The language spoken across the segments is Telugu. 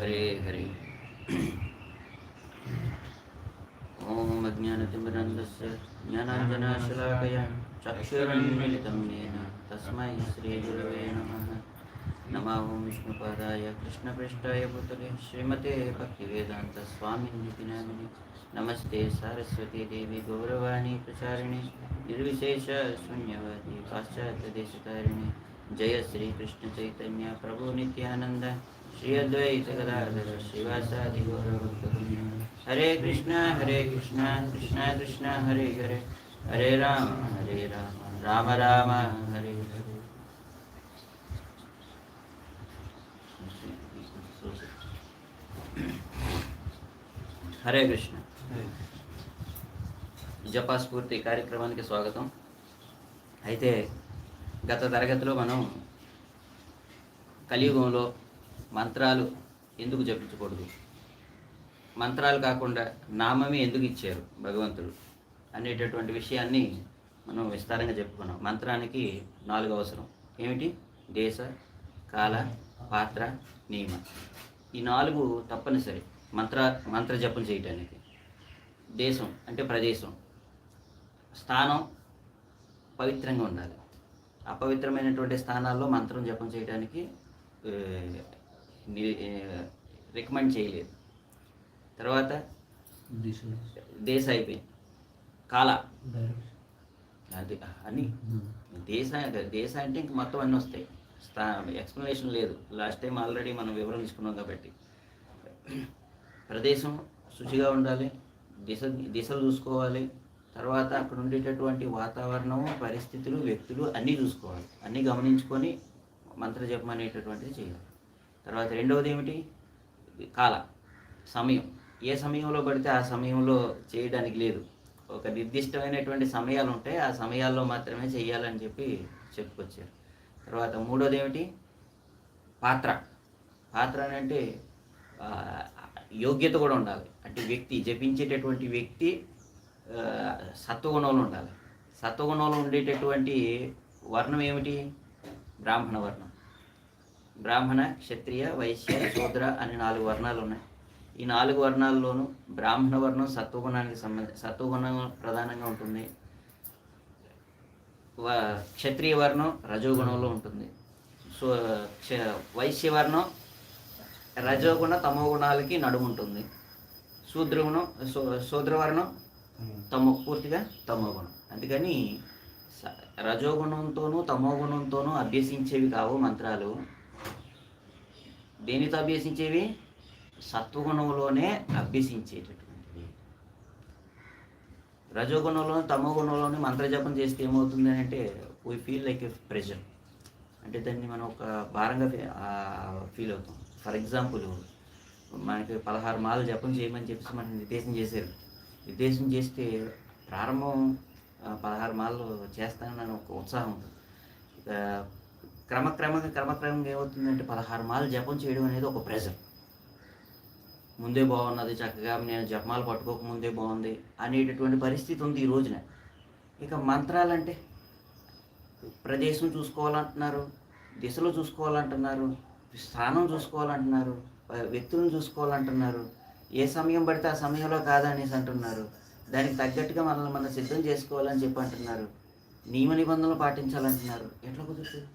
हरे हरे। ॐ अज्ञानतिमिरन्दस्य ज्ञानाञ्जनाशलाकया चक्षुरुन्मिलितं येन तस्मै श्रीगुरवे नमः। नमो विष्णुपादाय कृष्णपृष्ठाय भूतले श्रीमते नामिनि नमस्ते सारस्वती देवी गौरवाणी प्रचारिणे, निर्विशेष शून्यवादी जय श्री कृष्ण चैतन्य, प्रभु नित्यानंद श्री अद्वैत गदाधर श्रीवासादि गौरभक्तवृंद हरे कृष्ण हरे कृष्ण कृष्ण कृष्ण हरे हरे हरे राम हरे राम राम राम हरे हरे హరే కృష్ణ జపాస్ఫూర్తి కార్యక్రమానికి స్వాగతం అయితే గత తరగతిలో మనం కలియుగంలో మంత్రాలు ఎందుకు జపించకూడదు? మంత్రాలు కాకుండా నామమే ఎందుకు ఇచ్చారు భగవంతుడు? అనేటటువంటి విషయాన్ని మనం విస్తారంగా చెప్పుకున్నాం. మంత్రానికి నాలుగు అవసరం. ఏమిటి? దేశ కాల పాత్ర నియమ ఈ నాలుగు తప్పనిసరి. మంత్ర మంత్ర జపం చేయటానికి. దేశం అంటే ప్రదేశం. స్థానం పవిత్రంగా ఉండాలి. అపవిత్రమైనటువంటి స్థానాల్లో మంత్రం జపం చేయడానికి రికమెండ్ చేయలేదు. తర్వాత దేశ అయిపోయింది కాల. అది అని. దేశ దేశ అంటే ఇంక మొత్తం అన్నీ వస్తాయి. స్థా ఎక్స్ప్లెనేషన్ లేదు. లాస్ట్ టైం ఆల్రెడీ మనం వివరణ తీసుకున్నాం కాబట్టి. ప్రదేశం శుచిగా ఉండాలి. దిశ దిశలు చూసుకోవాలి. తర్వాత అక్కడ ఉండేటటువంటి వాతావరణం పరిస్థితులు వ్యక్తులు అన్నీ చూసుకోవాలి. అన్నీ గమనించుకొని మంత్రజపం అనేటటువంటిది చేయాలి. తర్వాత రెండవది ఏమిటి? కాల సమయం. ఏ సమయంలో పడితే ఆ సమయంలో చేయడానికి లేదు. ఒక నిర్దిష్టమైనటువంటి సమయాలు ఉంటాయి ఆ సమయాల్లో మాత్రమే చేయాలని చెప్పి చెప్పుకొచ్చారు. తర్వాత మూడోది ఏమిటి? పాత్ర. పాత్ర అని అంటే యోగ్యత కూడా ఉండాలి. అంటే వ్యక్తి జపించేటటువంటి వ్యక్తి సత్వగుణంలో ఉండాలి. సత్వగుణంలో ఉండేటటువంటి వర్ణం ఏమిటి? బ్రాహ్మణ వర్ణం. బ్రాహ్మణ క్షత్రియ వైశ్య శూద్ర అనే నాలుగు వర్ణాలు ఉన్నాయి. ఈ నాలుగు వర్ణాల్లోనూ బ్రాహ్మణ వర్ణం సత్వగుణానికి సంబంధ సత్వగుణం ప్రధానంగా ఉంటుంది. వ- క్షత్రియ వర్ణం రజోగుణంలో ఉంటుంది. సో క్ష- వైశ్య వర్ణం రజోగుణ తమో గుణాలకి నడుము ఉంటుంది. శూద్రగుణం శూద్రవర్ణం తమో పూర్తిగా తమో గుణం అందుకని రజోగుణంతోనూ తమో గుణంతోనూ అభ్యసించేవి కావు మంత్రాలు. దేనితో అభ్యసించేవి? సత్వగుణంలోనే అభ్యసించేటటువంటివి. రజోగుణంలోను తమోగుణంలోను మంత్రజపం చేస్తే ఏమవుతుంది అని అంటే we feel like a pressure అంటే దాన్ని మనం ఒక భారంగా ఫీల్ అవుతాం. ఫర్ ఎగ్జాంపుల్ మనకి పదహారు మాలు జపం చేయమని చెప్పేసి మనం నిర్దేశం చేశారు. నిర్దేశం చేస్తే ప్రారంభం పదహారు మాలు చేస్తానని ఒక ఉత్సాహం ఉంటుంది. ఇక క్రమక్రమంగా క్రమక్రమంగా ఏమవుతుందంటే పదహారు మాలు జపం చేయడం అనేది ఒక ప్రెజర్. ముందే బాగున్నది చక్కగా నేను జపమాలు పట్టుకోక ముందే బాగుంది అనేటటువంటి పరిస్థితి ఉంది ఈ రోజున. ఇక మంత్రాలంటే ప్రదేశం చూసుకోవాలంటున్నారు దిశలో చూసుకోవాలంటున్నారు స్థానం చూసుకోవాలంటున్నారు వ్యక్తులను చూసుకోవాలంటున్నారు. ఏ సమయం పడితే ఆ సమయంలో కాదనేసి అంటున్నారు. దానికి తగ్గట్టుగా మనల్ని మనం సిద్ధం చేసుకోవాలని చెప్పి అంటున్నారు. నియమ నిబంధనలు పాటించాలంటున్నారు. ఎట్లా కుదురుతుంది?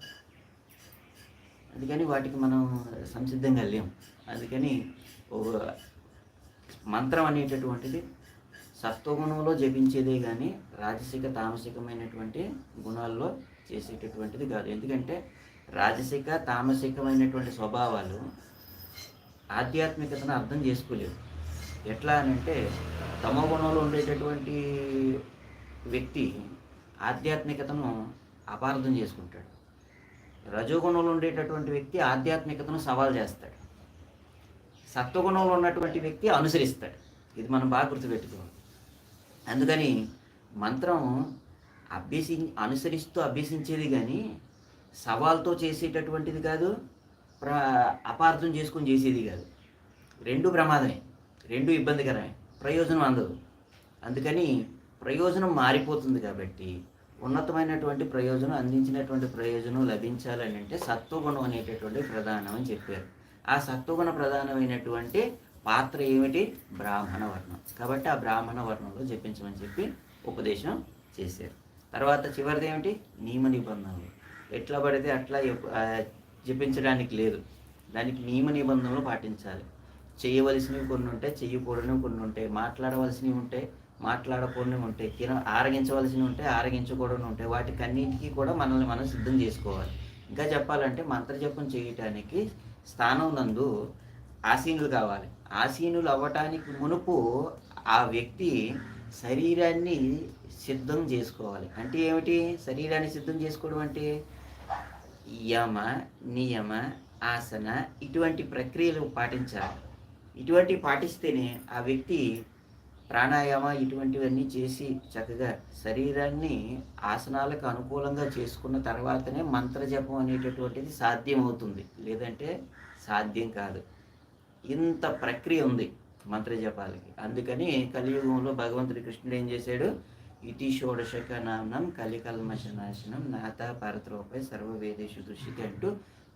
అందుకని వాటికి మనం సంసిద్ధంగా లేం అందుకని ఒక మంత్రం అనేటటువంటిది సత్వగుణంలో జపించేదే కానీ రాజసిక తామసికమైనటువంటి గుణాల్లో చేసేటటువంటిది కాదు. ఎందుకంటే రాజసిక తామసికమైనటువంటి స్వభావాలు ఆధ్యాత్మికతను అర్థం చేసుకోలేవు. ఎట్లా అని అంటే తమ గుణంలో ఉండేటటువంటి వ్యక్తి ఆధ్యాత్మికతను అపార్థం చేసుకుంటాడు. రజోగుణంలో ఉండేటటువంటి వ్యక్తి ఆధ్యాత్మికతను సవాల్ చేస్తాడు. సత్వగుణంలో ఉన్నటువంటి వ్యక్తి అనుసరిస్తాడు. ఇది మనం బాగా గుర్తుపెట్టుకోవాలి. అందుకని మంత్రం అభ్యసి అనుసరిస్తూ అభ్యసించేది కానీ సవాల్తో చేసేటటువంటిది కాదు ప్ర అపార్థం చేసుకొని చేసేది కాదు. రెండు ప్రమాదమే రెండు ఇబ్బందికరమే ప్రయోజనం అందదు. అందుకని ప్రయోజనం మారిపోతుంది కాబట్టి ఉన్నతమైనటువంటి ప్రయోజనం అందించినటువంటి ప్రయోజనం లభించాలని అంటే సత్వగుణం అనేటటువంటి ప్రధానం అని చెప్పారు. ఆ సత్వగుణ ప్రధానమైనటువంటి పాత్ర ఏమిటి? బ్రాహ్మణ వర్ణం. కాబట్టి ఆ బ్రాహ్మణ వర్ణంలో జపించమని చెప్పి ఉపదేశం చేశారు. తర్వాత చివరిది ఏమిటి? నియమ నిబంధనలు. ఎట్లా పడితే అట్లా జపించడానికి లేదు. దానికి నియమ నిబంధనలు పాటించాలి. చేయవలసినవి కొన్ని ఉంటాయి చేయకూడనివి కొన్ని ఉంటాయి మాట్లాడవలసినవి ఉంటాయి. మాట్లాడకూడనివి ఉంటాయి. తిన ఆరగించవలసినవి ఉంటాయి ఆరగించకూడని ఉంటాయి. వాటికి అన్నింటికి కూడా మనల్ని మనం సిద్ధం చేసుకోవాలి. ఇంకా చెప్పాలంటే మంత్రజపం చేయటానికి స్థానం నందు ఆసీనులు కావాలి. ఆసీనులు అవ్వటానికి మునుపు ఆ వ్యక్తి శరీరాన్ని సిద్ధం చేసుకోవాలి. అంటే ఏమిటి? శరీరాన్ని సిద్ధం చేసుకోవడం అంటే యమ నియమ ఆసన ఇటువంటి ప్రక్రియలు పాటించాలి. ఇటువంటి పాటిస్తేనే ఆ వ్యక్తి ప్రాణాయామ ఇటువంటివన్నీ చేసి చక్కగా శరీరాన్ని ఆసనాలకు అనుకూలంగా చేసుకున్న తర్వాతనే మంత్రజపం అనేటటువంటిది సాధ్యమవుతుంది. లేదంటే సాధ్యం కాదు. ఇంత ప్రక్రియ ఉంది మంత్రజపాలకి. అందుకని కలియుగంలో భగవంతుడి కృష్ణుడు ఏం చేశాడు? ఇతి షోడశక నామనం కలికల్మశనాశనం నాత పరత్రోపై సర్వవేదేశు దృష్టికి అంటూ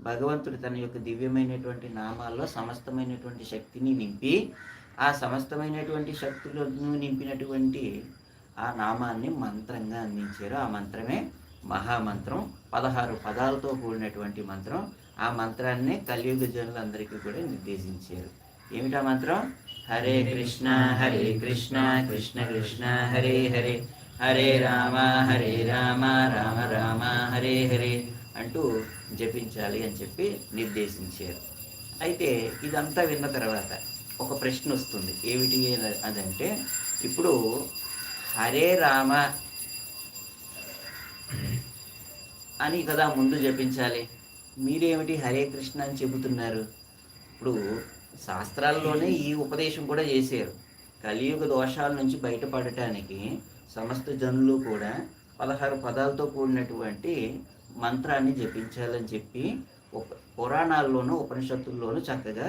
భగవంతుడు తన యొక్క దివ్యమైనటువంటి నామాల్లో సమస్తమైనటువంటి శక్తిని నింపి ఆ సమస్తమైనటువంటి శక్తులను నింపినటువంటి ఆ నామాన్ని మంత్రంగా అందించారు. ఆ మంత్రమే మహామంత్రం. పదహారు పదాలతో కూడినటువంటి మంత్రం. ఆ మంత్రాన్ని కలియుగ జనులందరికీ కూడా నిర్దేశించారు. ఏమిటా మంత్రం? హరే కృష్ణ హరే కృష్ణ కృష్ణ కృష్ణ హరే హరే. హరే రామ హరే రామ రామ రామ హరే హరే అంటూ జపించాలి అని చెప్పి నిర్దేశించారు. అయితే ఇదంతా విన్న తర్వాత ఒక ప్రశ్న వస్తుంది. ఏమిటి అదంటే ఇప్పుడు హరే రామ అని కదా ముందు జపించాలి. మీరేమిటి హరే కృష్ణ అని చెబుతున్నారు? ఇప్పుడు శాస్త్రాల్లోనే ఈ ఉపదేశం కూడా చేశారు. కలియుగ దోషాల నుంచి బయటపడటానికి సమస్త జనులు కూడా పదహారు పదాలతో కూడినటువంటి మంత్రాన్ని జపించాలని చెప్పి ఉప పురాణాల్లోనూ ఉపనిషత్తుల్లోనూ చక్కగా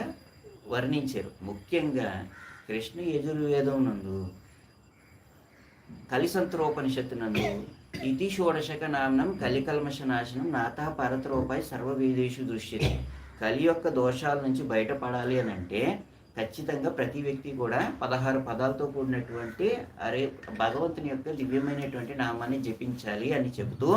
వర్ణించారు. ముఖ్యంగా కృష్ణ యజుర్వేదం నందు కలిసంత్రోపనిషత్తునందు ఇది షోడశక నామనం కలికల్మష నాశనం నాత పరత్రోపాయి సర్వవేదేషు దృశ్యతే. కలి యొక్క దోషాల నుంచి బయటపడాలి అని అంటే ఖచ్చితంగా ప్రతి వ్యక్తి కూడా పదహారు పదాలతో కూడినటువంటి అరే భగవంతుని యొక్క దివ్యమైనటువంటి నామాన్ని జపించాలి అని చెబుతూ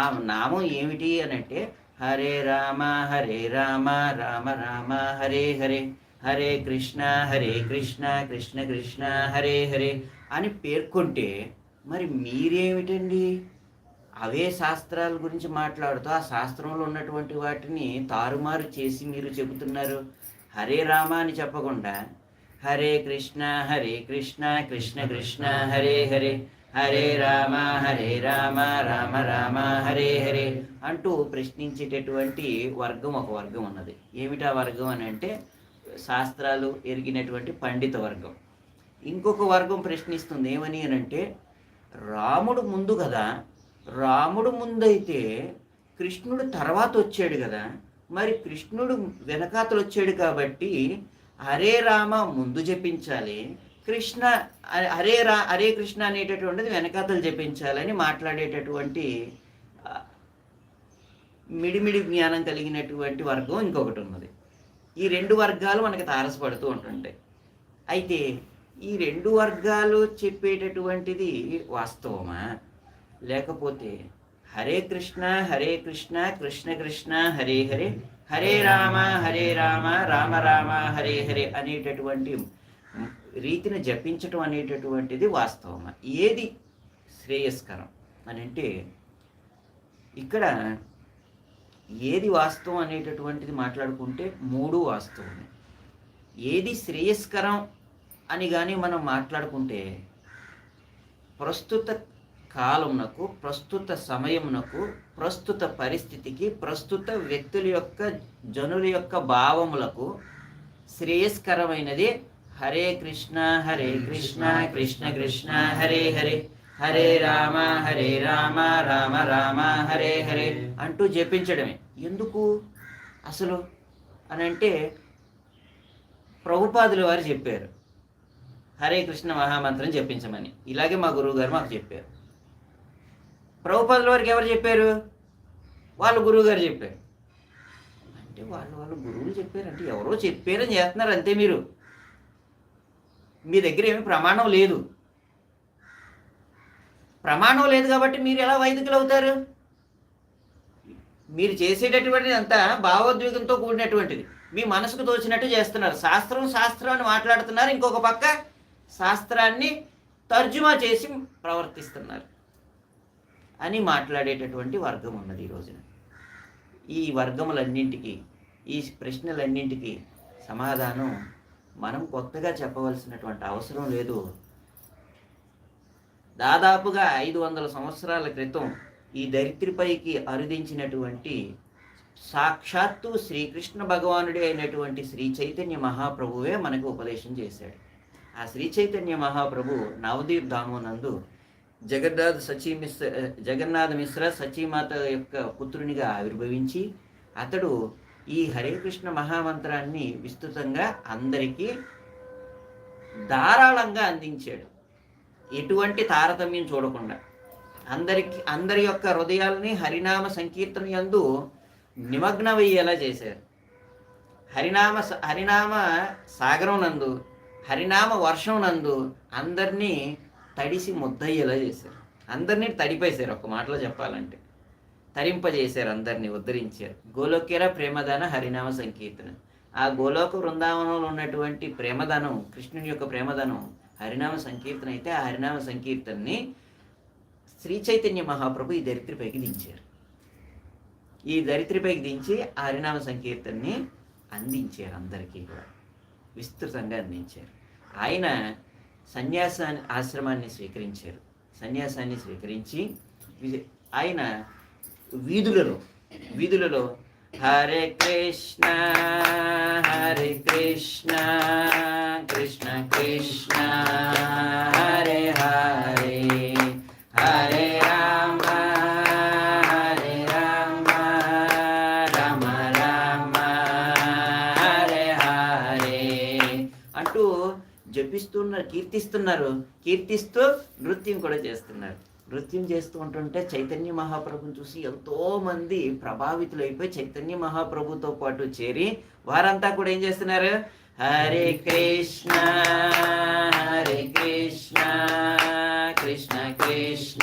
ఆ నామం ఏమిటి అని అంటే హరే రామ హరే రామ రామ రామ హరే హరే. హరే కృష్ణ హరే కృష్ణ కృష్ణ కృష్ణ హరే హరే అని పేర్కొంటే మరి మీరేమిటండి? అవే శాస్త్రాల గురించి మాట్లాడుతూ ఆ శాస్త్రంలో ఉన్నటువంటి వాటిని తారుమారు చేసి మీరు చెబుతున్నారు. హరే రామ అని చెప్పకుండా హరే కృష్ణ హరే కృష్ణ కృష్ణ కృష్ణ హరే హరే. హరే రామ హరే రామ రామ రామ హరే హరే అంటూ ప్రశ్నించేటటువంటి వర్గం ఒక వర్గం ఉన్నది. ఏమిటా వర్గం అని అంటే శాస్త్రాలు ఎరిగినటువంటి పండిత వర్గం. ఇంకొక వర్గం ప్రశ్నిస్తుంది ఏమని అని అంటే రాముడు ముందు కదా రాముడు ముందైతే కృష్ణుడు తర్వాత వచ్చాడు కదా మరి కృష్ణుడు వెనకాతలు వచ్చాడు కాబట్టి హరే రామ ముందు జపించాలి కృష్ణ హరే రా హరే కృష్ణ అనేటటువంటిది వెనకాతలు జపించాలని మాట్లాడేటటువంటి మిడిమిడి జ్ఞానం కలిగినటువంటి వర్గం ఇంకొకటి ఉన్నది. ఈ రెండు వర్గాలు మనకు తారసపడుతూ ఉంటుంటాయి. అయితే ఈ రెండు వర్గాలు చెప్పేటటువంటిది వాస్తవమా? లేకపోతే హరే కృష్ణ హరే కృష్ణ కృష్ణ కృష్ణ హరే హరే హరే రామ హరే రామ రామ రామ హరే హరే అనేటటువంటి రీతిని జపించటం అనేటటువంటిది వాస్తవం ఏది శ్రేయస్కరం అని అంటే ఇక్కడ ఏది వాస్తవం అనేటటువంటిది మాట్లాడుకుంటే మూడు వాస్తవమే. ఏది శ్రేయస్కరం అని కానీ మనం మాట్లాడుకుంటే ప్రస్తుత కాలమునకు ప్రస్తుత సమయమునకు ప్రస్తుత పరిస్థితికి ప్రస్తుత వ్యక్తుల యొక్క జనుల యొక్క భావములకు శ్రేయస్కరమైనది హరే కృష్ణ హరే కృష్ణ కృష్ణ కృష్ణ హరే హరే. హరే రామ హరే రామ రామ రామ హరే హరే అంటూ జపించడమే. ఎందుకు? అసలు అని అంటే ప్రభుపాదుల వారు చెప్పారు. హరే కృష్ణ మహామంత్రం చెప్పించమని ఇలాగే మా గురువు గారు మాకు చెప్పారు. ప్రభుపాదుల వారికి ఎవరు చెప్పారు? వాళ్ళ గురువు గారు చెప్పారు. అంటే వాళ్ళు వాళ్ళు గురువులు చెప్పారు అంటే ఎవరో చెప్పారని చేస్తున్నారు అంతే మీరు. మీ దగ్గర ఏమి ప్రమాణం లేదు. ప్రమాణం లేదు కాబట్టి మీరు ఎలా వైదికులు అవుతారు? మీరు చేసేటటువంటిది అంతా భావోద్వేగంతో కూడినటువంటిది. మీ మనసుకు తోచినట్టు చేస్తున్నారు. శాస్త్రం శాస్త్రం అని మాట్లాడుతున్నారు. ఇంకొక పక్క శాస్త్రాన్ని తర్జుమా చేసి ప్రవర్తిస్తున్నారు. అని మాట్లాడేటటువంటి వర్గం ఉన్నది ఈ రోజున. ఈ వర్గములన్నింటికి ఈ ప్రశ్నలన్నింటికి సమాధానం మనం కొత్తగా చెప్పవలసినటువంటి అవసరం లేదు. దాదాపుగా ఐదు వందల సంవత్సరాల క్రితం ఈ దరిద్రిపైకి అరుదించినటువంటి సాక్షాత్తు శ్రీకృష్ణ భగవానుడే అయినటువంటి శ్రీ చైతన్య మహాప్రభువే మనకు ఉపదేశం చేశాడు. ఆ శ్రీ చైతన్య మహాప్రభు నవదీప్ దామోనందు జగన్నాథ్ సచీ మిశ్ర జగన్నాథ మిశ్ర సచీమాత యొక్క పుత్రునిగా ఆవిర్భవించి అతడు ఈ హరే కృష్ణ మహామంత్రాన్ని విస్తృతంగా అందరికీ ధారాళంగా అందించాడు. ఎటువంటి తారతమ్యం చూడకుండా. అందరికి అందరి యొక్క హృదయాల్ని హరినామ సంకీర్తన యందు నిమగ్నమయ్యేలా చేశారు. హరినామ హరినామ సాగరం నందు హరినామ వర్షం నందు అందరినీ తడిసి ముద్దయ్యేలా చేశారు. అందరినీ తడిపేశారు. ఒక మాటలో చెప్పాలంటే. తరింపజేశారు అందరినీ ఉద్ధరించారు. గోలోకేర ప్రేమదాన హరినామ సంకీర్తన. ఆ గోలోక బృందావనంలో ఉన్నటువంటి ప్రేమధనం కృష్ణుని యొక్క ప్రేమధనం హరినామ సంకీర్తన అయితే ఆ హరినామ సంకీర్తనని శ్రీ చైతన్య మహాప్రభు ఈ దరిద్రపైకి దించారు. ఈ దరిద్రపైకి దించి ఆ హరినామ సంకీర్తనని అందించారు అందరికీ కూడా. విస్తృతంగా అందించారు. ఆయన సన్యాసాన్ని ఆశ్రమాన్ని స్వీకరించారు. సన్యాసాన్ని స్వీకరించి వి- ఆయన వీధులలో వీధులలో. హరే కృష్ణ హరే కృష్ణ కృష్ణ కృష్ణ హరే హరే హరే రామ హరే రామ రామ రామ హరే హరే అంటూ జపిస్తున్నారు కీర్తిస్తున్నారు కీర్తిస్తూ నృత్యం కూడా చేస్తున్నారు. నృత్యం చేస్తూ ఉంటుంటే చైతన్య మహాప్రభుని చూసి ఎంతో మంది ప్రభావితులైపోయి చైతన్య మహాప్రభుతో పాటు చేరి వారంతా కూడా ఏం చేస్తున్నారు? హరే కృష్ణ హరే కృష్ణ కృష్ణ కృష్ణ.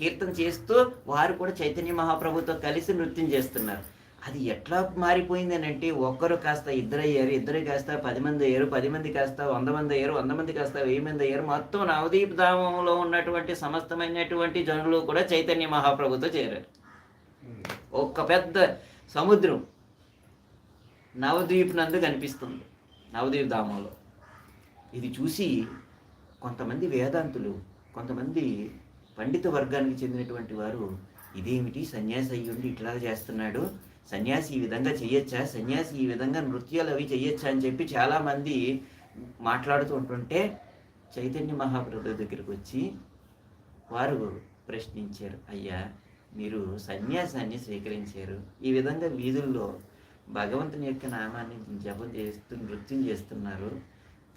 కీర్తన చేస్తూ వారు కూడా చైతన్య మహాప్రభుతో కలిసి నృత్యం చేస్తున్నారు. అది ఎట్లా మారిపోయింది అని అంటే ఒక్కరు కాస్త ఇద్దరు అయ్యారు ఇద్దరు కాస్త పది మంది అయ్యారు పది మంది కాస్త వంద మంది అయ్యారు వంద మంది కాస్త వెయ్యి మంది అయ్యారు. మొత్తం నవదీప్ ధామంలో ఉన్నటువంటి సమస్తమైనటువంటి జనులు కూడా చైతన్య మహాప్రభుతో చేరారు. ఒక్క పెద్ద సముద్రం నవద్వీప్ నందు కనిపిస్తుంది నవద్వీప్ ధామంలో ఇది చూసి కొంతమంది వేదాంతులు కొంతమంది పండిత వర్గానికి చెందినటువంటి వారు ఇదేమిటి సన్యాసి అయ్యుండి ఇట్లా చేస్తున్నాడు? సన్యాసి ఈ విధంగా చెయ్యొచ్చా? సన్యాసి ఈ విధంగా నృత్యాలు అవి చెయ్యొచ్చా? అని చెప్పి చాలామంది మాట్లాడుతూ ఉంటుంటే చైతన్య మహాప్రభు దగ్గరికి వచ్చి వారు ప్రశ్నించారు అయ్యా మీరు సన్యాసాన్ని స్వీకరించారు. ఈ విధంగా వీధుల్లో భగవంతుని యొక్క నామాన్ని జపం చేస్తూ నృత్యం చేస్తున్నారు.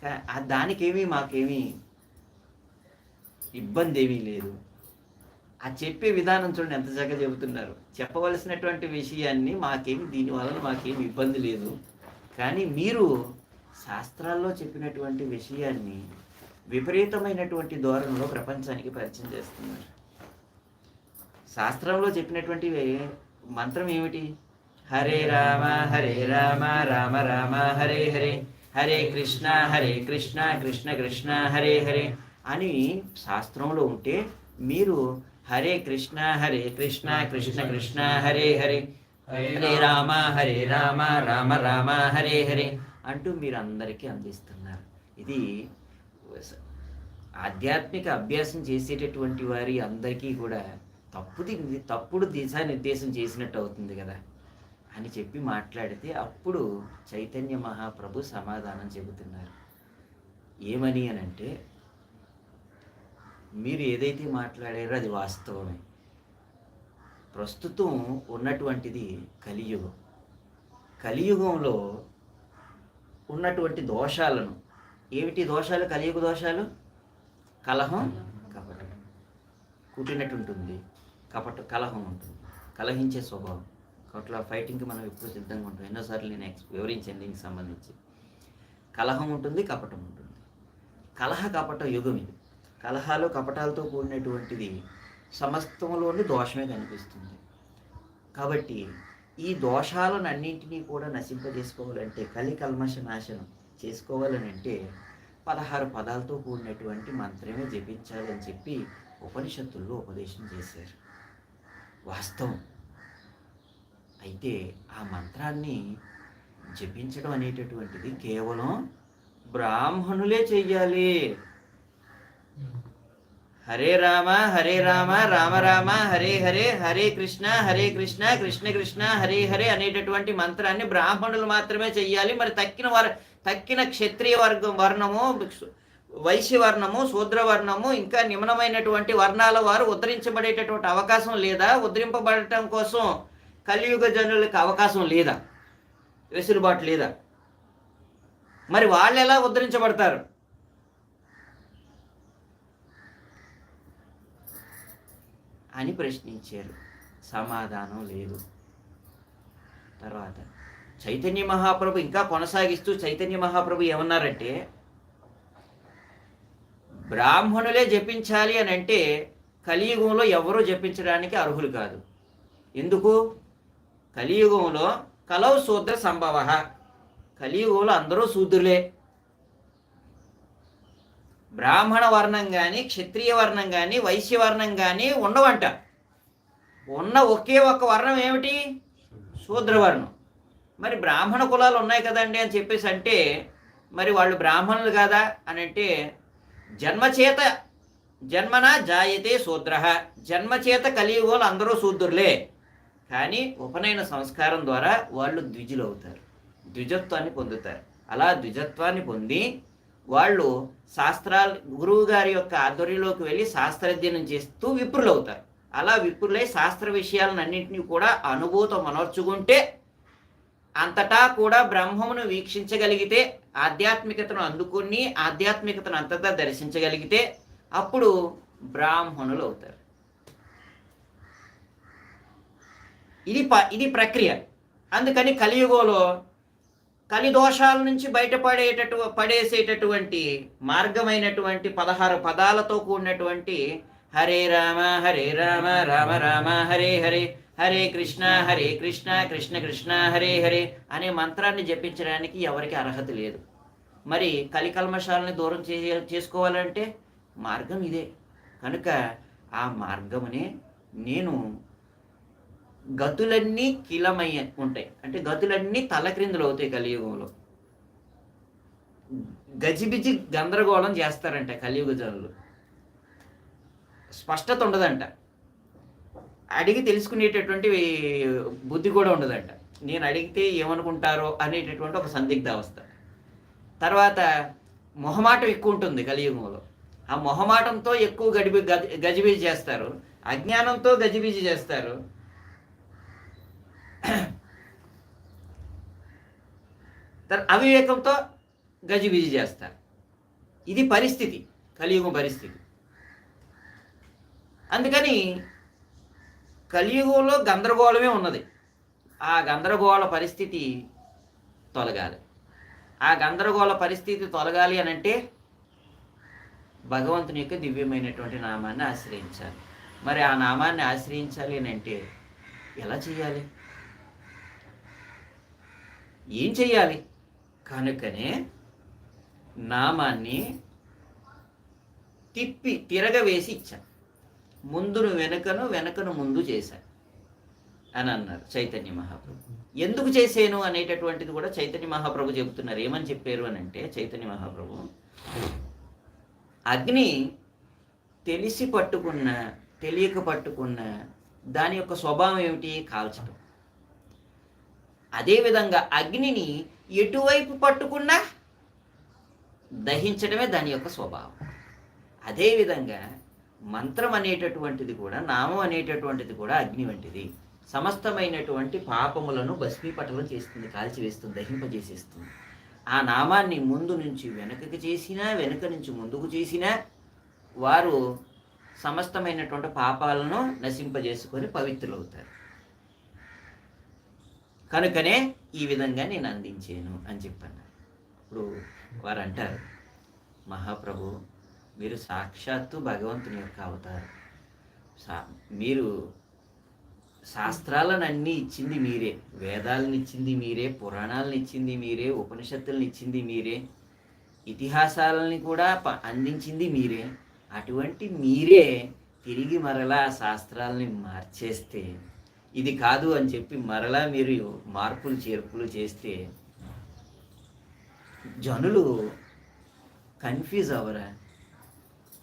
కా దానికేమీ మాకేమీ ఇబ్బంది ఏమీ లేదు. ఆ చెప్పే విధానం చూడండి ఎంత చక్కగా చెబుతున్నారు. చెప్పవలసినటువంటి విషయాన్ని మాకేమి దీని వలన మాకేమి ఇబ్బంది లేదు. కానీ మీరు శాస్త్రాల్లో చెప్పినటువంటి విషయాన్ని విపరీతమైనటువంటి ధోరణిలో ప్రపంచానికి పరిచయం చేస్తున్నారు. శాస్త్రంలో చెప్పినటువంటి మంత్రం ఏమిటి? హరే రామ హరే రామ రామ రామ హరే హరే హరే కృష్ణ హరే కృష్ణ కృష్ణ కృష్ణ హరే హరే అని శాస్త్రంలో ఉంటే మీరు హరే కృష్ణ హరే కృష్ణ కృష్ణ కృష్ణ హరే హరే హరే. రామ హరే రామ రామ రామ హరే హరే అంటూ మీరు అందరికీ అందిస్తున్నారు. ఇది ఆధ్యాత్మిక అభ్యాసం చేసేటటువంటి వారి అందరికీ కూడా తప్పుది తప్పుడు దిశానిర్దేశం చేసినట్టు అవుతుంది కదా. అని చెప్పి మాట్లాడితే అప్పుడు చైతన్య మహాప్రభు సమాధానం చెబుతున్నారు. ఏమని అని అంటే మీరు ఏదైతే మాట్లాడారో అది వాస్తవమే. ప్రస్తుతం ఉన్నటువంటిది కలియుగం. కలియుగంలో ఉన్నటువంటి దోషాలను. ఏమిటి దోషాలు? కలియుగ దోషాలు? కలహం కపటం. కుట్టినట్టు ఉంటుంది కపట కలహం ఉంటుంది. కలహించే స్వభావం. కాబట్టి ఫైటింగ్కి మనం ఎప్పుడు సిద్ధంగా ఉంటాం. ఎన్నోసార్లు నేను ఎక్స్ వివరించాను దీనికి సంబంధించి. కలహం ఉంటుంది కపటం ఉంటుంది. కలహ కపట యుగం ఇది. కలహాలు కపటాలతో కూడినటువంటిది సమస్తంలోని దోషమే కనిపిస్తుంది. కాబట్టి ఈ దోషాలను అన్నింటినీ కూడా నశింపజేసుకోవాలంటే కలి కల్మష నాశనం చేసుకోవాలని అంటే పదహారు పదాలతో కూడినటువంటి మంత్రమే జపించాలని చెప్పి ఉపనిషత్తుల్లో ఉపదేశం చేశారు. వాస్తవం. అయితే ఆ మంత్రాన్ని జపించడం అనేటటువంటిది కేవలం బ్రాహ్మణులే చెయ్యాలి. హరే రామ హరే రామ రామ రామ హరే హరే హరే కృష్ణ హరే కృష్ణ కృష్ణ కృష్ణ హరే హరే అనేటటువంటి మంత్రాన్ని బ్రాహ్మణులు మాత్రమే చెయ్యాలి. మరి తక్కిన వర్ తక్కిన క్షత్రియ వర్గం వర్ణము వైశ్య వర్ణము శూద్ర వర్ణము ఇంకా నిమ్నమైనటువంటి వర్ణాల వారు ఉద్ధరించబడేటటువంటి అవకాశం లేదా? ఉద్ధరింపబడటం కోసం కలియుగ జనులకు అవకాశం లేదా? వెసులుబాటు లేదా? మరి వాళ్ళు ఎలా ఉద్ధరించబడతారు? అని ప్రశ్నించారు. సమాధానం లేదు. తర్వాత చైతన్య మహాప్రభు ఇంకా కొనసాగిస్తూ చైతన్య మహాప్రభు ఏమన్నారంటే బ్రాహ్మణులే జపించాలి అని అంటే కలియుగంలో ఎవరూ జపించడానికి అర్హులు కాదు. ఎందుకు? కలియుగంలో కలవు శూద్ర సంభవ. కలియుగంలో అందరూ శూద్రులే. బ్రాహ్మణ వర్ణం కానీ క్షత్రియ వర్ణం కానీ వైశ్య వర్ణం కానీ ఉండవంట. ఉన్న ఒకే ఒక్క వర్ణం ఏమిటి? శూద్రవర్ణం. మరి బ్రాహ్మణ కులాలు ఉన్నాయి కదండి అని చెప్పేసి అంటే మరి వాళ్ళు బ్రాహ్మణులు కాదా అని అంటే జన్మచేత జన్మన జాయతే శూద్ర. జన్మచేత కలియుగోలు అందరూ శూద్రులే. కానీ ఉపనయన సంస్కారం ద్వారా వాళ్ళు ద్విజులు అవుతారు ద్విజత్వాన్ని పొందుతారు. అలా ద్విజత్వాన్ని పొంది వాళ్ళు శాస్త్రాలు గురువు గారి యొక్క ఆధ్వర్యంలోకి వెళ్ళి శాస్త్రాధ్యయనం చేస్తూ విప్రులు అవుతారు అలా విప్రులై శాస్త్ర విషయాలను అన్నింటినీ కూడా అనుభూతం మనర్చుకుంటే అంతటా కూడా బ్రహ్మమును వీక్షించగలిగితే ఆధ్యాత్మికతను అందుకుని ఆధ్యాత్మికతను అంతటా దర్శించగలిగితే అప్పుడు బ్రాహ్మణులు అవుతారు ఇది ప ఇది ప్రక్రియ. అందుకని కలియుగంలో కలి దోషాల నుంచి బయటపడేటటు పడేసేటటువంటి మార్గమైనటువంటి పదహారు పదాలతో కూడినటువంటి హరే రామ హరే రామ రామ రామ హరే హరే హరే కృష్ణ హరే కృష్ణ కృష్ణ కృష్ణ హరే హరే అనే మంత్రాన్ని జపించడానికి ఎవరికి అర్హత లేదు. మరి కలికల్మషాలని దూరం చే చేసుకోవాలంటే మార్గం ఇదే. కనుక ఆ మార్గమునే నేను గతులన్నీ కిలమయ్య ఉంటాయి. అంటే గతులన్నీ తలక్రిందులు అవుతాయి కలియుగంలో. గజిబిజి గందరగోళం చేస్తారంట కలియుగ జనులు. స్పష్టత ఉండదంట. అడిగి తెలుసుకునేటటువంటి బుద్ధి కూడా ఉండదంట. నేను అడిగితే ఏమనుకుంటారో అనేటటువంటి ఒక సందిగ్ధ అవస్థ తర్వాత మొహమాటం ఎక్కువ ఉంటుంది కలియుగంలో. ఆ మొహమాటంతో ఎక్కువ గడిబి గజిబిజి చేస్తారు. అజ్ఞానంతో గజిబిజి చేస్తారు. అవివేకంతో గజిబిజి చేస్తారు. ఇది పరిస్థితి కలియుగం పరిస్థితి. అందుకని కలియుగంలో గందరగోళమే ఉన్నది. ఆ గందరగోళ పరిస్థితి తొలగాలి. ఆ గందరగోళ పరిస్థితి తొలగాలి అని అంటే భగవంతుని యొక్క దివ్యమైనటువంటి నామాన్ని ఆశ్రయించాలి. మరి ఆ నామాన్ని ఆశ్రయించాలి అని అంటే ఎలా చేయాలి? ఏం చెయ్యాలి? కనుకనే నామాన్ని తిప్పి తిరగవేసి ఇచ్చాను ముందును వెనుకను వెనకను ముందు చేశాను అని అన్నారు చైతన్య మహాప్రభు. ఎందుకు చేశాను అనేటటువంటిది కూడా చైతన్య మహాప్రభు చెబుతున్నారు. ఏమని చెప్పారు అని అంటే చైతన్య మహాప్రభు అగ్ని తెలిసి పట్టుకున్న తెలియక పట్టుకున్న దాని యొక్క స్వభావం ఏమిటి? కాల్చడం అదేవిధంగా అగ్నిని ఎటువైపు పట్టుకున్నా దహించడమే దాని యొక్క స్వభావం. అదేవిధంగా మంత్రం అనేటటువంటిది కూడా నామం అనేటటువంటిది కూడా అగ్ని వంటిది. సమస్తమైనటువంటి పాపములను భస్మీపటలం చేస్తుంది కాల్చివేస్తుంది దహింపజేసేస్తుంది. ఆ నామాన్ని ముందు నుంచి వెనుకకి చేసినా వెనుక నుంచి ముందుకు చేసినా వారు సమస్తమైనటువంటి పాపాలను నశింపజేసుకొని పవిత్రులవుతారు. కనుకనే ఈ విధంగా నేను అందించాను అని చెప్పాను. ఇప్పుడు వారు అంటారు మహాప్రభు మీరు సాక్షాత్తు భగవంతుని యొక్క అవతారం. సా మీరు శాస్త్రాలను అన్నీ ఇచ్చింది మీరే వేదాలను ఇచ్చింది మీరే పురాణాలను ఇచ్చింది మీరే ఉపనిషత్తులను ఇచ్చింది మీరే ఇతిహాసాలని కూడా ప- అందించింది మీరే. అటువంటి మీరే తిరిగి మరలా శాస్త్రాలని మార్చేస్తే ఇది కాదు అని చెప్పి మరలా మీరు మార్పులు చేర్పులు చేస్తే జనులు కన్ఫ్యూజ్ అవ్వరా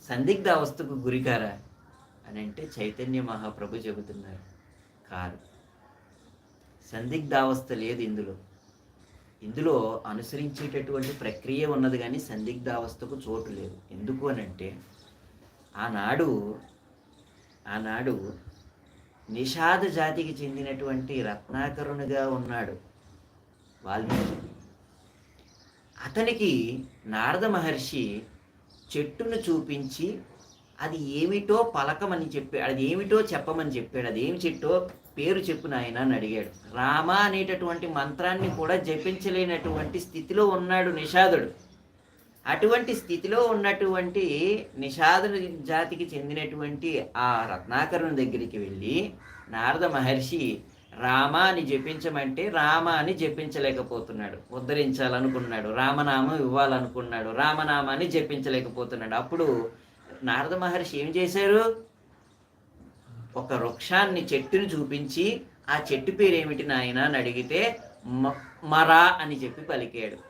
సందిగ్ధ అవస్థకు గురికారా? అని అంటే చైతన్య మహాప్రభు చెబుతున్నారు. కాదు. సందిగ్ధావస్థ లేదు ఇందులో. ఇందులో అనుసరించేటటువంటి ప్రక్రియ ఉన్నది కానీ సందిగ్ధావస్థకు చోటు లేదు. ఎందుకు అని అంటే ఆనాడు ఆనాడు నిషాద జాతికి చెందినటువంటి రత్నాకరునిగా ఉన్నాడు వాల్మీకి. అతనికి నారద మహర్షి చెట్టును చూపించి అది ఏమిటో పలకమని చెప్పాడు అది ఏమిటో చెప్పమని చెప్పాడు. అది ఏమి చెట్టో పేరు చెప్పు నాయన అని అడిగాడు. రామ అనేటటువంటి మంత్రాన్ని కూడా జపించలేనటువంటి స్థితిలో ఉన్నాడు నిషాదుడు. అటువంటి స్థితిలో ఉన్నటువంటి నిషాద జాతికి చెందినటువంటి ఆ రత్నాకరుని దగ్గరికి వెళ్ళి నారద మహర్షి రామ అని జపించమంటే రామ అని జపించలేకపోతున్నాడు. ఉద్ధరించాలనుకున్నాడు. రామనామం ఇవ్వాలనుకున్నాడు. రామనామాన్ని జపించలేకపోతున్నాడు. అప్పుడు నారద మహర్షి ఏం చేశారు? ఒక వృక్షాన్ని చెట్టుని చూపించి ఆ చెట్టు పేరేమిటి నాయన అని అడిగితే మ- మరా అని చెప్పి పలికాడు.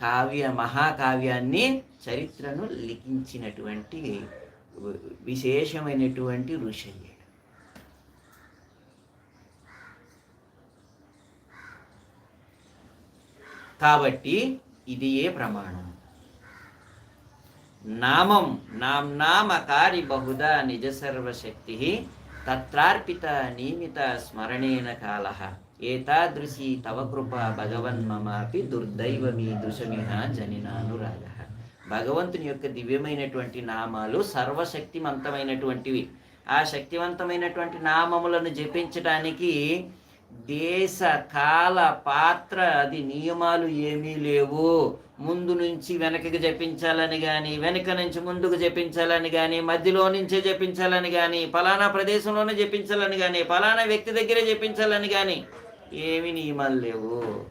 కావ్య మహాకావ్యాన్ని చరిత్రను లిఖించినటువంటి విశేషమైనటువంటి ఋషి అయ్యాడు. కాబట్టి ఇది ఏ ప్రమాణం? నామం నామ్నామకారి బహుదా నిజ సర్వశక్తి తత్రార్పిత నియమిత స్మరణేన కాల. ఏతాదృశీ తవ కృప భగవన్ మమాపి దుర్దైవమీ దృశమిహ జనినానురాగ భగవంతుని యొక్క దివ్యమైనటువంటి నామాలు సర్వశక్తివంతమైనటువంటివి ఆ శక్తివంతమైనటువంటి నామములను జపించడానికి దేశ కాల పాత్ర అది నియమాలు ఏమీ లేవు. ముందు నుంచి వెనకకి జపించాలని కానీ వెనక నుంచి ముందుకు జపించాలని కానీ మధ్యలో నుంచే జపించాలని కానీ ఫలానా ప్రదేశంలోనే జపించాలని కానీ ఫలానా వ్యక్తి దగ్గరే జపించాలని కానీ ఏమి నియమాలు లేవు.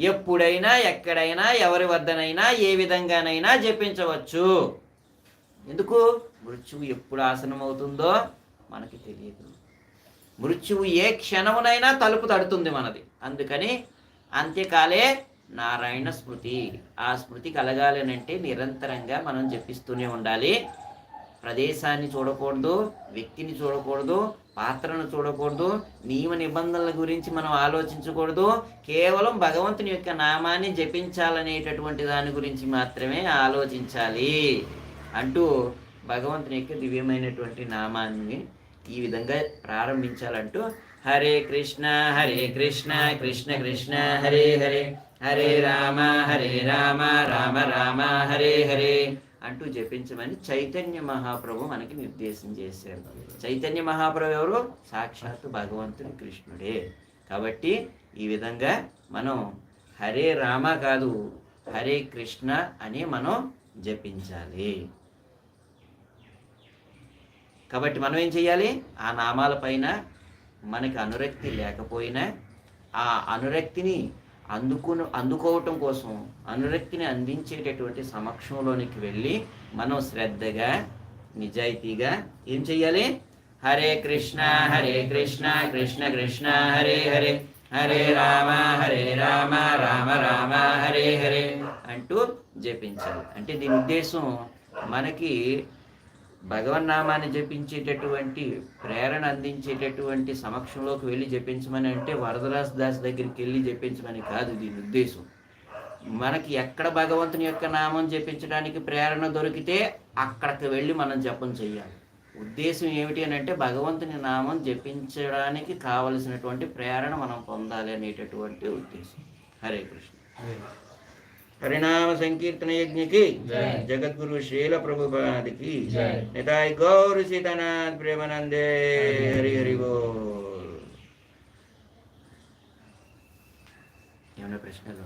ఎప్పుడైనా ఎక్కడైనా ఎవరి వద్దనైనా ఏ విధంగానైనా జపించవచ్చు. ఎందుకు? మృత్యువు ఎప్పుడు ఆసనం అవుతుందో మనకి తెలియదు. మృత్యువు ఏ క్షణమునైనా తలుపు తడుతుంది మనది. అందుకని అంత్యకాలే నారాయణ స్మృతి. ఆ స్మృతి కలగాలి అంటే నిరంతరంగా మనం జపిస్తూనే ఉండాలి. ప్రదేశాన్ని చూడకూడదు వ్యక్తిని చూడకూడదు పాత్రను చూడకూడదు నియమ నిబంధనల గురించి మనం ఆలోచించకూడదు కేవలం భగవంతుని యొక్క నామాన్ని జపించాలనేటటువంటి దాని గురించి మాత్రమే ఆలోచించాలి అంటూ భగవంతుని యొక్క దివ్యమైనటువంటి నామాన్ని ఈ విధంగా ప్రారంభించాలంటూ హరే కృష్ణ హరే కృష్ణ కృష్ణ కృష్ణ హరే హరే హరే రామ హరే రామ రామ రామ హరే హరే. అంటూ జపించమని చైతన్య మహాప్రభు మనకి నిర్దేశం చేశారు. చైతన్య మహాప్రభు ఎవరు? సాక్షాత్తు భగవంతుని కృష్ణుడే. కాబట్టి ఈ విధంగా మనం హరే రామ కాదు హరే కృష్ణ అని మనం జపించాలి. కాబట్టి మనం ఏం చేయాలి ఆ నామాలపైన మనకి అనురక్తి లేకపోయినా ఆ అనురక్తిని అందుకుని అందుకోవటం కోసం అనురక్తిని అందించేటటువంటి సమక్షంలోనికి వెళ్ళి మనం శ్రద్ధగా నిజాయితీగా ఏం చెయ్యాలి? హరే కృష్ణ హరే కృష్ణ కృష్ణ కృష్ణ హరే హరే. హరే రామ హరే రామ రామ రామ హరే హరే అంటూ జపించాలి. అంటే దీని ఉద్దేశం మనకి భగవన్నామాన్ని జపించేటటువంటి ప్రేరణ అందించేటటువంటి సమక్షంలోకి వెళ్ళి జపించమని అంటే వరదరాస్ దాస్ దగ్గరికి వెళ్ళి జపించమని కాదు దీని ఉద్దేశం. మనకి ఎక్కడ భగవంతుని యొక్క నామం జపించడానికి ప్రేరణ దొరికితే అక్కడికి వెళ్ళి మనం జపం చెయ్యాలి. ఉద్దేశం ఏమిటి అని అంటే భగవంతుని నామం జపించడానికి కావలసినటువంటి ప్రేరణ మనం పొందాలి అనేటటువంటి ఉద్దేశం. హరే కృష్ణ. హరినామ సంకీర్తన యజ్ఞకి జగద్గురు శీల ప్రభుపాదికి నితాయ్ గౌరు సీతానాథ్ ప్రేమనందే. హరి హరి ఏమైనా ప్రశ్నలు?